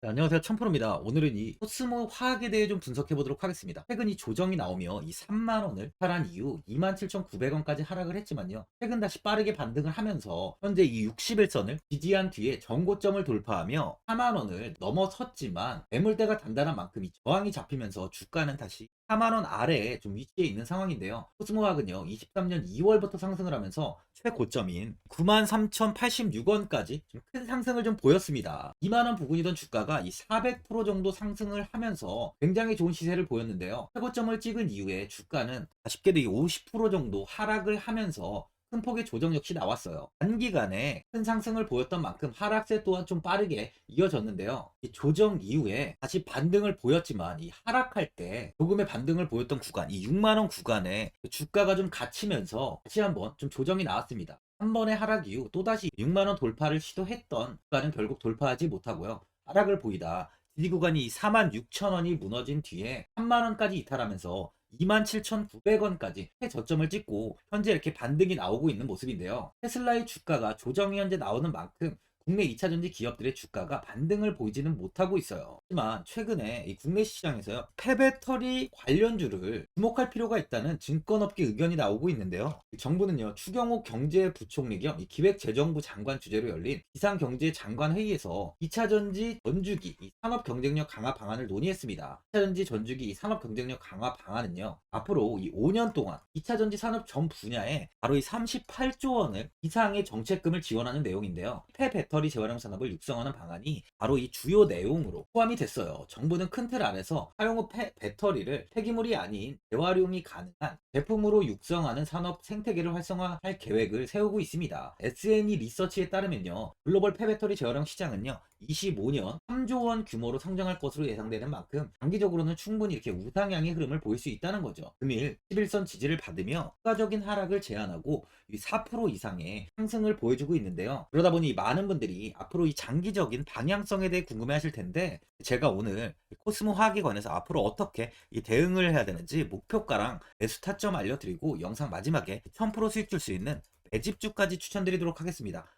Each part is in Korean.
네, 안녕하세요. 천프로입니다. 오늘은 이 코스모 화학에 대해 좀 분석해 보도록 하겠습니다. 최근 이 조정이 나오며 이 3만원을 탈한 이후 27,900원까지 하락을 했지만요. 최근 다시 빠르게 반등을 하면서 현재 이 60일선을 지지한 뒤에 정고점을 돌파하며 4만원을 넘어섰지만 매물대가 단단한 만큼 이 저항이 잡히면서 주가는 다시 4만원 아래에 좀 위치해 있는 상황인데요. 코스모학은요, 23년 2월부터 상승을 하면서 최고점인 93,086원까지 좀 큰 상승을 좀 보였습니다. 2만원 부근이던 주가가 이 400% 정도 상승을 하면서 굉장히 좋은 시세를 보였는데요. 최고점을 찍은 이후에 주가는 아쉽게도 이50% 정도 하락을 하면서 큰 폭의 조정 역시 나왔어요. 단기간에 큰 상승을 보였던 만큼 하락세 또한 좀 빠르게 이어졌는데요. 이 조정 이후에 다시 반등을 보였지만 이 하락할 때 조금의 반등을 보였던 구간, 이 6만원 구간에 주가가 좀 갇히면서 다시 한번 좀 조정이 나왔습니다. 한 번의 하락 이후 또다시 6만원 돌파를 시도했던 구간은 결국 돌파하지 못하고요. 하락을 보이다 지지 구간이 4만 6천 원이 무너진 뒤에 3만 원까지 이탈하면서 27,900원까지 최저점을 찍고 현재 이렇게 반등이 나오고 있는 모습인데요. 테슬라의 주가가 조정이 현재 나오는 만큼 국내 2차전지 기업들의 주가가 반등을 보이지는 못하고 있어요. 하지만 최근에 이 국내 시장에서요, 폐배터리 관련주를 주목할 필요가 있다는 증권업계 의견이 나오고 있는데요. 정부는요, 추경호 경제부총리 겸이 기획재정부 장관 주재로 열린 비상경제 장관 회의에서 2차전지 전주기 이 산업 경쟁력 강화 방안을 논의했습니다. 2차전지 전주기 이 산업 경쟁력 강화 방안은요, 앞으로 이 5년 동안 2차전지 산업 전 분야에 바로 이 38조 원을 이상의 정책금을 지원하는 내용인데요. 폐배터리 재활용 산업을 육성하는 방안이 바로 이 주요 내용으로 포함이 됐어요. 정부는 큰 틀 안에서 사용 후 폐, 배터리를 폐기물이 아닌 재활용이 가능한 제품으로 육성하는 산업 생태계를 활성화할 계획을 세우고 있습니다. SNE 리서치에 따르면요. 글로벌 폐배터리 재활용 시장은요. 25년 3조 원 규모로 성장할 것으로 예상되는 만큼 장기적으로는 충분히 이렇게 우상향의 흐름을 보일 수 있다는 거죠. 금일 11선 지지를 받으며 추가적인 하락을 제한하고 4% 이상의 상승을 보여주고 있는데요. 그러다 보니 많은 분들이 앞으로 이 장기적인 방향성에 대해 궁금해 하실 텐데 제가 오늘 코스모 화학에 관해서 앞으로 어떻게 이 대응을 해야 되는지 목표가랑 매수 타점 알려드리고 영상 마지막에 1000% 수익 줄 수 있는 매집주까지 추천드리도록 하겠습니다.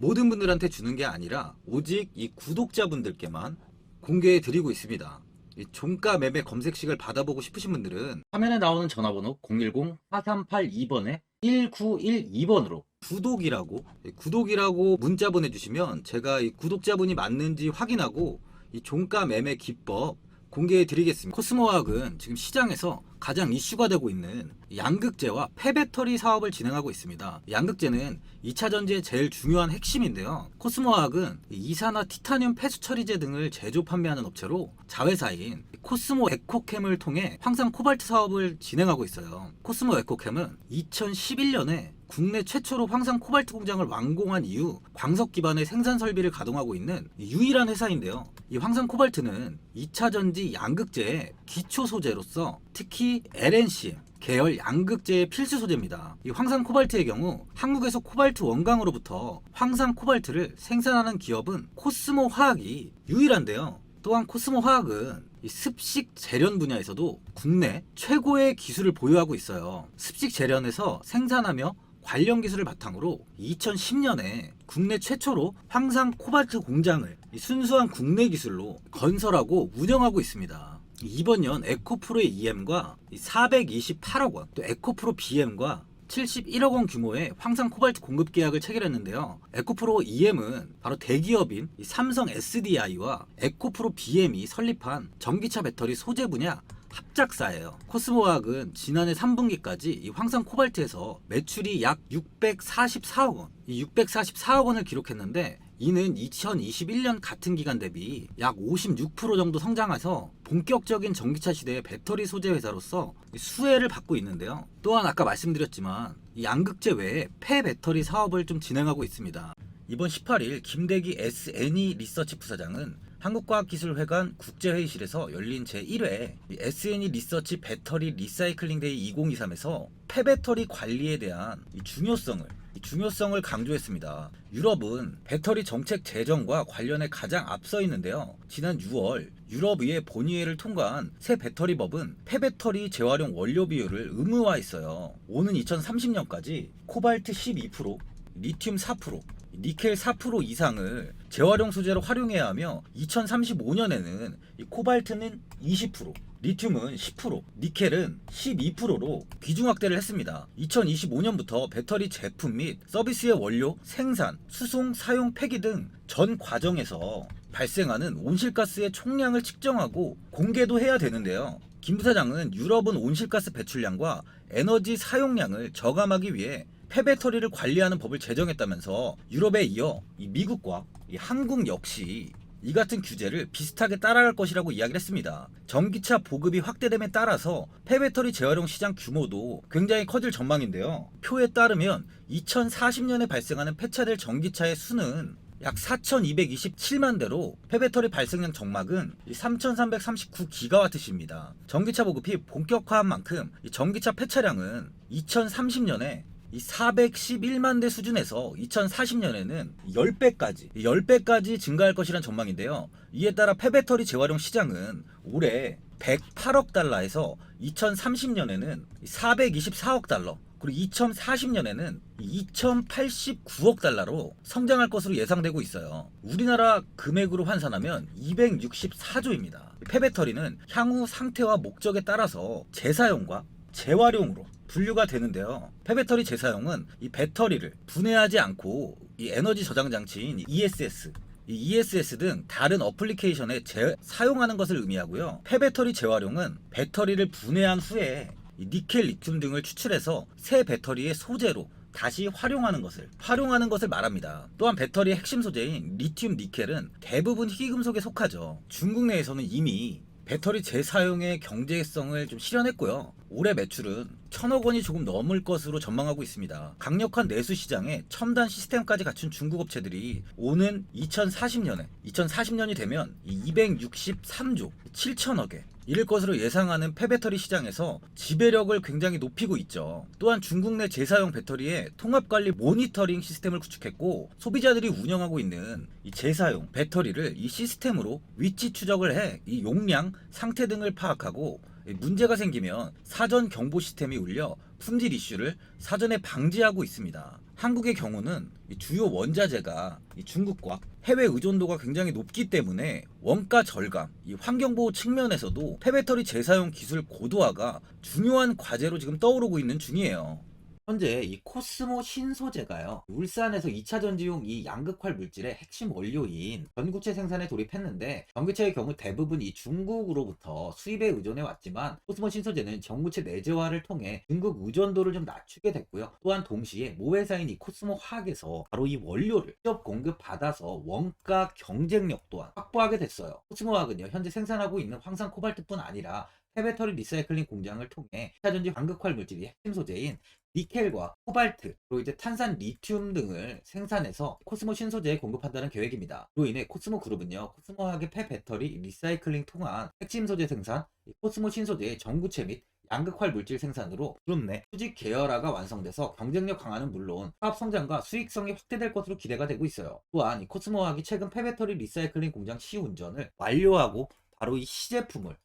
모든 분들한테 주는 게 아니라 오직 이 구독자분들께만 공개해 드리고 있습니다. 이 종가 매매 검색식을 받아보고 싶으신 분들은 화면에 나오는 전화번호 010-4382번에 1912번으로 구독이라고 이 구독이라고 문자 보내주시면 제가 이 구독자분이 맞는지 확인하고 이 종가 매매 기법 공개해 드리겠습니다. 코스모화학은 지금 시장에서 가장 이슈가 되고 있는 양극재와 폐배터리 사업을 진행하고 있습니다. 양극재는 2차 전지의 제일 중요한 핵심인데요. 코스모화학은 이산화 티타늄 폐수 처리제 등을 제조 판매하는 업체로 자회사인 코스모 에코캠을 통해 황산 코발트 사업을 진행하고 있어요. 코스모 에코캠은 2011년에 국내 최초로 황산 코발트 공장을 완공한 이후 광석 기반의 생산 설비를 가동하고 있는 유일한 회사인데요. 이 황산 코발트는 2차 전지 양극재의 기초 소재로서 특히 LNC 계열 양극재의 필수 소재입니다. 이 황산 코발트의 경우 한국에서 코발트 원강으로부터 황산 코발트를 생산하는 기업은 코스모 화학이 유일한데요. 또한 코스모 화학은 이 습식 재련 분야에서도 국내 최고의 기술을 보유하고 있어요. 습식 재련에서 생산하며 관련 기술을 바탕으로 2010년에 국내 최초로 황산 코발트 공장을 이 순수한 국내 기술로 건설하고 운영하고 있습니다. 이번 년 에코프로의 EM과 428억 원, 또 에코프로 BM과 71억 원 규모의 황산 코발트 공급 계약을 체결했는데요. 에코프로 EM은 바로 대기업인 이 삼성 SDI와 에코프로 BM이 설립한 전기차 배터리 소재 분야 합작사예요. 코스모화학은 지난해 3분기까지 이 황산 코발트에서 매출이 약 644억 원, 이 644억 원을 기록했는데 이는 2021년 같은 기간 대비 약 56% 정도 성장해서 본격적인 전기차 시대의 배터리 소재 회사로서 수혜를 받고 있는데요. 또한 아까 말씀드렸지만 이 양극재 외에 폐 배터리 사업을 좀 진행하고 있습니다. 이번 18일 김대기 SNE 리서치 부사장은 한국과학기술회관 국제회의실에서 열린 제1회 SNE 리서치 배터리 리사이클링 데이 2023에서 폐배터리 관리에 대한 이 중요성을 이 중요성을 강조했습니다. 유럽은 배터리 정책 제정과 관련해 가장 앞서 있는데요. 지난 6월 유럽의회 본의회를 통과한 새 배터리법은 폐배터리 재활용 원료 비율을 의무화했어요. 오는 2030년까지 코발트 12%, 리튬 4%, 니켈 4% 이상을 재활용 소재로 활용해야 하며 2035년에는 코발트는 20%, 리튬은 10%, 니켈은 12%로 비중 확대를 했습니다. 2025년부터 배터리 제품 및 서비스의 원료, 생산, 수송, 사용, 폐기 등 전 과정에서 발생하는 온실가스의 총량을 측정하고 공개도 해야 되는데요. 김 부사장은 유럽은 온실가스 배출량과 에너지 사용량을 저감하기 위해 폐배터리를 관리하는 법을 제정했다면서 유럽에 이어 이 미국과 이 한국 역시 이 같은 규제를 비슷하게 따라갈 것이라고 이야기를 했습니다. 전기차 보급이 확대됨에 따라서 폐배터리 재활용 시장 규모도 굉장히 커질 전망인데요. 표에 따르면 2040년에 발생하는 폐차될 전기차의 수는 약 4,227만 대로 폐배터리 발생량 정막은 3,339기가와트시입니다. 전기차 보급이 본격화한 만큼 이 전기차 폐차량은 2030년에 이 411만 대 수준에서 2040년에는 10배까지, 10배까지 증가할 것이란 전망인데요. 이에 따라 폐배터리 재활용 시장은 올해 108억 달러에서 2030년에는 424억 달러, 그리고 2040년에는 2089억 달러로 성장할 것으로 예상되고 있어요. 우리나라 금액으로 환산하면 264조입니다. 폐배터리는 향후 상태와 목적에 따라서 재사용과 재활용으로 분류가 되는데요. 폐배터리 재사용은 이 배터리를 분해하지 않고 이 에너지 저장 장치인 ESS 이 ESS 등 다른 어플리케이션에 재, 사용하는 것을 의미하고요. 폐배터리 재활용은 배터리를 분해한 후에 이 니켈, 리튬 등을 추출해서 새 배터리의 소재로 다시 활용하는 것을 활용하는 것을 말합니다. 또한 배터리의 핵심 소재인 리튬 니켈은 대부분 희귀금속에 속하죠. 중국 내에서는 이미 배터리 재사용의 경제성을 좀 실현했고요. 올해 매출은 천억 원이 조금 넘을 것으로 전망하고 있습니다. 강력한 내수 시장에 첨단 시스템까지 갖춘 중국 업체들이 오는 2040년에 2040년이 되면 263조 7천억에 이를 것으로 예상하는 폐배터리 시장에서 지배력을 굉장히 높이고 있죠. 또한 중국 내 재사용 배터리의 통합관리 모니터링 시스템을 구축했고 소비자들이 운영하고 있는 이 재사용 배터리를 이 시스템으로 위치 추적을 해 이 용량, 상태 등을 파악하고 문제가 생기면 사전 경보 시스템이 울려 품질 이슈를 사전에 방지하고 있습니다. 한국의 경우는 이 주요 원자재가 이 중국과 해외 의존도가 굉장히 높기 때문에 원가 절감, 이 환경보호 측면에서도 폐배터리 재사용 기술 고도화가 중요한 과제로 지금 떠오르고 있는 중이에요. 현재 이 코스모 신소재가요 울산에서 2차 전지용 이 양극활 물질의 핵심 원료인 전구체 생산에 돌입했는데 전기체의 경우 대부분 이 중국으로부터 수입에 의존해 왔지만 코스모 신소재는 전구체 내재화를 통해 중국 의존도를 좀 낮추게 됐고요. 또한 동시에 모회사인 이 코스모 화학에서 바로 이 원료를 직접 공급 받아서 원가 경쟁력 또한 확보하게 됐어요. 코스모 화학은요 현재 생산하고 있는 황산 코발트뿐 아니라 폐배터리 리사이클링 공장을 통해 2차 전지 양극활 물질이 핵심 소재인 니켈과 코발트, 그리고 이제 탄산 리튬 등을 생산해서 코스모 신소재에 공급한다는 계획입니다. 그로 인해 코스모 그룹은요, 코스모화학의 폐배터리 리사이클링 통한 핵심 소재 생산, 이 코스모 신소재의 전구체 및 양극활 물질 생산으로 그룹 내 수직 계열화가 완성돼서 경쟁력 강화는 물론 사업 성장과 수익성이 확대될 것으로 기대가 되고 있어요. 또한 이 코스모화학이 최근 폐배터리 리사이클링 공장 시운전을 완료하고 바로 이 시제품을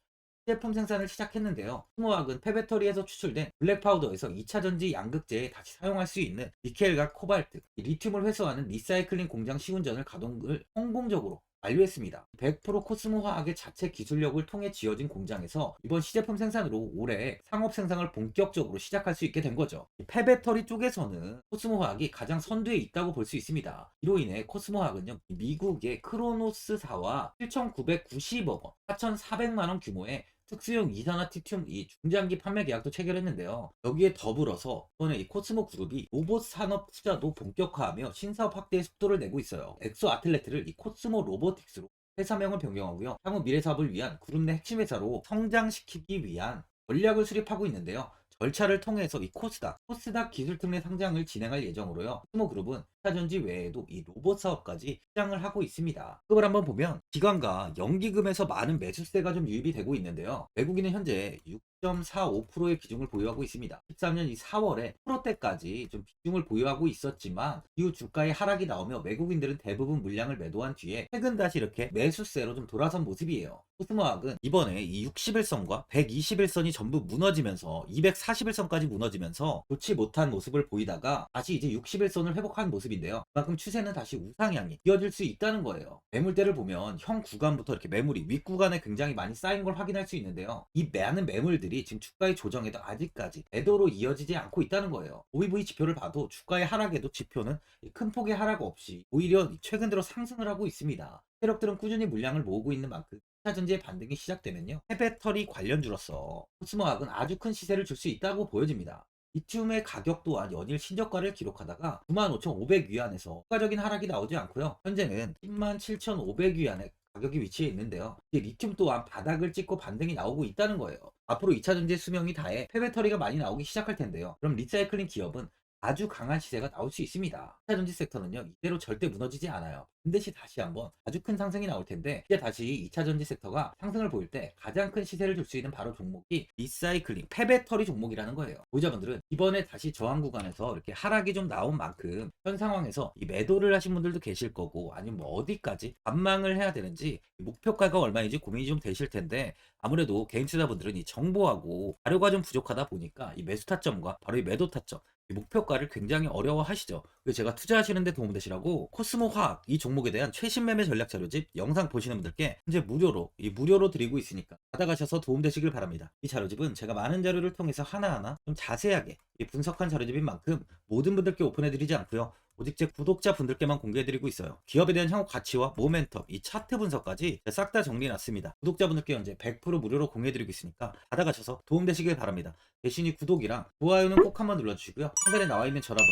제품 생산을 시작했는데요. 스모학은 폐배터리에서 추출된 블랙 파우더에서 2차 전지 양극재에 다시 사용할 수 있는 니켈과 코발트, 리튬을 회수하는 리사이클링 공장 시운전을 가동을 성공적으로 완료했습니다. 100% 코스모 화학의 자체 기술력을 통해 지어진 공장에서 이번 시제품 생산으로 올해 상업 생산을 본격적으로 시작할 수 있게 된 거죠. 폐배터리 쪽에서는 코스모 화학이 가장 선두에 있다고 볼 수 있습니다. 이로 인해 코스모 화학은요, 미국의 크로노스사와 7,990억 원, 4,400만 원 규모의 특수용 이산화티튬 이 중장기 판매 계약도 체결했는데요. 여기에 더불어서 이번에 이 코스모 그룹이 로봇 산업 투자도 본격화하며 신사업 확대의 속도를 내고 있어요. 엑소 아틀레트를 이 코스모 로보틱스로 회사명을 변경하고요. 향후 미래 사업을 위한 그룹 내 핵심 회사로 성장시키기 위한 전략을 수립하고 있는데요. 절차를 통해서 이 코스닥, 코스닥 기술특례 상장을 진행할 예정으로요. 코스모 그룹은 차 전지 외에도 이 로봇 사업까지 시장을 하고 있습니다. 그걸 한번 보면 기관과 연기금에서 많은 매수세가 좀 유입이 되고 있는데요. 외국인은 현재 6.45%의 비중을 보유하고 있습니다. 13년 이 4월에 프로때까지 좀 비중을 보유하고 있었지만 이후 주가의 하락이 나오며 외국인들은 대부분 물량을 매도한 뒤에 최근 다시 이렇게 매수세로 좀 돌아선 모습이에요. 코스모학은 이번에 이 61선과 121선이 전부 무너지면서 241선까지 무너지면서 좋지 못한 모습을 보이다가 다시 이제 61선을 회복한 모습 인데요. 그만큼 추세는 다시 우상향이 이어질 수 있다는 거예요. 매물대를 보면 형 구간부터 이렇게 매물이 윗구간에 굉장히 많이 쌓인 걸 확인할 수 있는데요. 이 많은 매물들이 지금 주가의 조정에도 아직까지 매도로 이어지지 않고 있다는 거예요. OEV 지표를 봐도 주가의 하락에도 지표는 큰 폭의 하락 없이 오히려 최근 들어 상승을 하고 있습니다. 세력들은 꾸준히 물량을 모으고 있는 만큼 차전지의 반등이 시작되면요. 폐배터리 관련주로서 코스모학은 아주 큰 시세를 줄 수 있다고 보여집니다. 리튬의 가격 또한 연일 신저가를 기록하다가 95,500위안에서 추가적인 하락이 나오지 않고요. 현재는 107,500위안에 가격이 위치해 있는데요. 이 리튬 또한 바닥을 찍고 반등이 나오고 있다는 거예요. 앞으로 2차 전지 수명이 다해 폐배터리가 많이 나오기 시작할 텐데요. 그럼 리사이클링 기업은 아주 강한 시세가 나올 수 있습니다. 2차 전지 섹터는요, 이대로 절대 무너지지 않아요. 반드시 다시 한번 아주 큰 상승이 나올 텐데, 이제 다시 2차 전지 섹터가 상승을 보일 때 가장 큰 시세를 줄 수 있는 바로 종목이 리사이클링, 폐배터리 종목이라는 거예요. 보유자분들은 이번에 다시 저항 구간에서 이렇게 하락이 좀 나온 만큼 현 상황에서 이 매도를 하신 분들도 계실 거고, 아니면 뭐 어디까지 반망을 해야 되는지, 목표가가 얼마인지 고민이 좀 되실 텐데, 아무래도 개인 투자분들은 이 정보하고 자료가 좀 부족하다 보니까 이 매수 타점과 바로 이 매도 타점, 이 목표가를 굉장히 어려워하시죠. 제가 투자하시는데 도움되시라고 코스모 화학 이 종목에 대한 최신 매매 전략 자료집 영상 보시는 분들께 현재 무료로 이 무료로 드리고 있으니까 받아가셔서 도움되시길 바랍니다. 이 자료집은 제가 많은 자료를 통해서 하나하나 좀 자세하게 이 분석한 자료집인 만큼 모든 분들께 오픈해드리지 않고요. 오직 제 구독자 분들께만 공개해드리고 있어요. 기업에 대한 향후 가치와 모멘텀, 이 차트 분석까지 싹 다 정리해놨습니다. 구독자분들께 현재 100% 무료로 공개해드리고 있으니까 받아가셔서 도움되시길 바랍니다. 대신 이 구독이랑 좋아요는 꼭 한번 눌러주시고요. 상단에 나와 있는 전화번호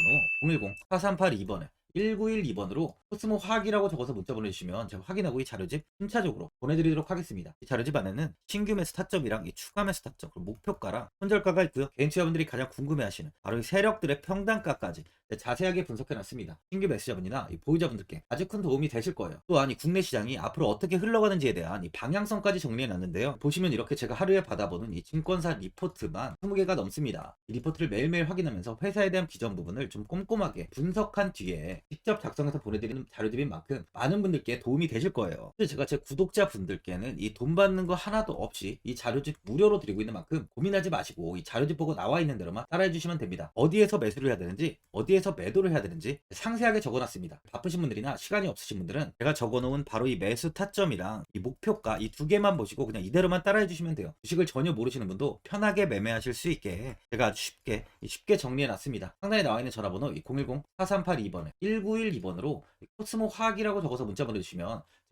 010-4382번에 1912번으로 코스모 화학이라고 적어서 문자 보내주시면 제가 확인하고 이 자료집 순차적으로 보내드리도록 하겠습니다. 이 자료집 안에는 신규 매수 타점이랑 이 추가 매수 타점, 그리고 목표가랑 손절가가 있고요. 개인 투자분들이 가장 궁금해하시는 바로 이 세력들의 평단가까지 자세하게 분석해놨습니다. 신규 매수자분이나 이 보유자분들께 아주 큰 도움이 되실 거예요. 또한 이 국내 시장이 앞으로 어떻게 흘러가는지에 대한 이 방향성까지 정리해놨는데요. 보시면 이렇게 제가 하루에 받아보는 이 증권사 리포트만 20개가 넘습니다. 이 리포트를 매일매일 확인하면서 회사에 대한 비전 부분을 좀 꼼꼼하게 분석한 뒤에 직접 작성해서 보내드리는 자료들인 만큼 많은 분들께 도움이 되실 거예요. 제가 제 구독자분들께는 이 돈 받는 거 하나도 없이 이 자료집 무료로 드리고 있는 만큼 고민하지 마시고 이 자료집 보고 나와 있는 대로만 따라해 주시면 됩니다. 어디에서 매수를 해야 되는지 어디에 어디에서 매도를 해야 되는지 상세하게 적어놨습니다. 바쁘신 분들이나 시간이 없으신 분들은 제가 적어놓은 바로 이 매수 타점이랑 이 목표가 이 두 개만 보시고 그냥 이대로만 따라해 주시면 돼요. 주식을 전혀 모르시는 분도 편하게 매매하실 수 있게 제가 아주 쉽게 쉽게 정리해놨습니다. 상단에 나와 있는 전화번호 010-4382번에 1912번으로 코스모 화학이라고 적어서 문자 보내주시면